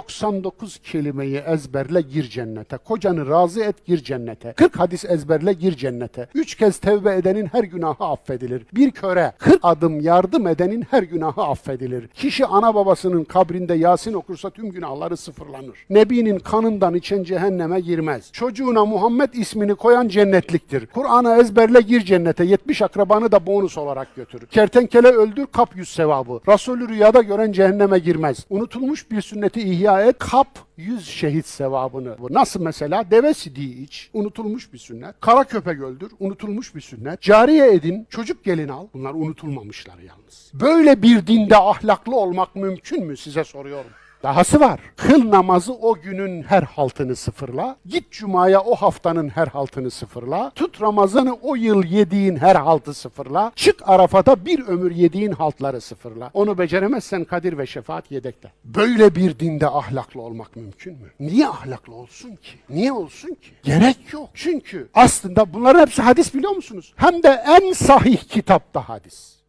99 kelimeyi ezberle gir cennete. Kocanı razı et gir cennete. 40 hadis ezberle gir cennete. 3 kez tevbe edenin her günahı affedilir. Bir köre 40 adım yardım edenin her günahı affedilir. Kişi ana babasının kabrinde Yasin okursa tüm günahları sıfırlanır. Nebinin kanından içen cehenneme girmez. Çocuğuna Muhammed ismini koyan cennetliktir. Kur'an'ı ezberle gir cennete. 70 akrabanı da bonus olarak götür. Kertenkele öldür kap yüz sevabı. Resulü rüyada gören cehenneme girmez. Unutulmuş bir sünneti ihya et kap yüz şehit sevabını. Nasıl mesela? Deve sidiği iç. Unutulmuş bir sünnet. Kara köpek öldür. Unutulmuş bir sünnet. Cariye edin. Çocuk gelin al. Bunlar unutulmamışlar yalnız. Böyle bir dinde ahlaklı olmak mümkün mü size soruyorum. Dahası var. Kıl namazı o günün her haltını sıfırla. Git cumaya o haftanın her haltını sıfırla. Tut Ramazan'ı o yıl yediğin her haltı sıfırla. Çık Arafat'a bir ömür yediğin haltları sıfırla. Onu beceremezsen Kadir ve şefaat yedekte. Böyle bir dinde ahlaklı olmak mümkün mü? Niye ahlaklı olsun ki? Niye olsun ki? Gerek yok. Çünkü aslında bunların hepsi hadis biliyor musunuz? Hem de en sahih kitapta hadis.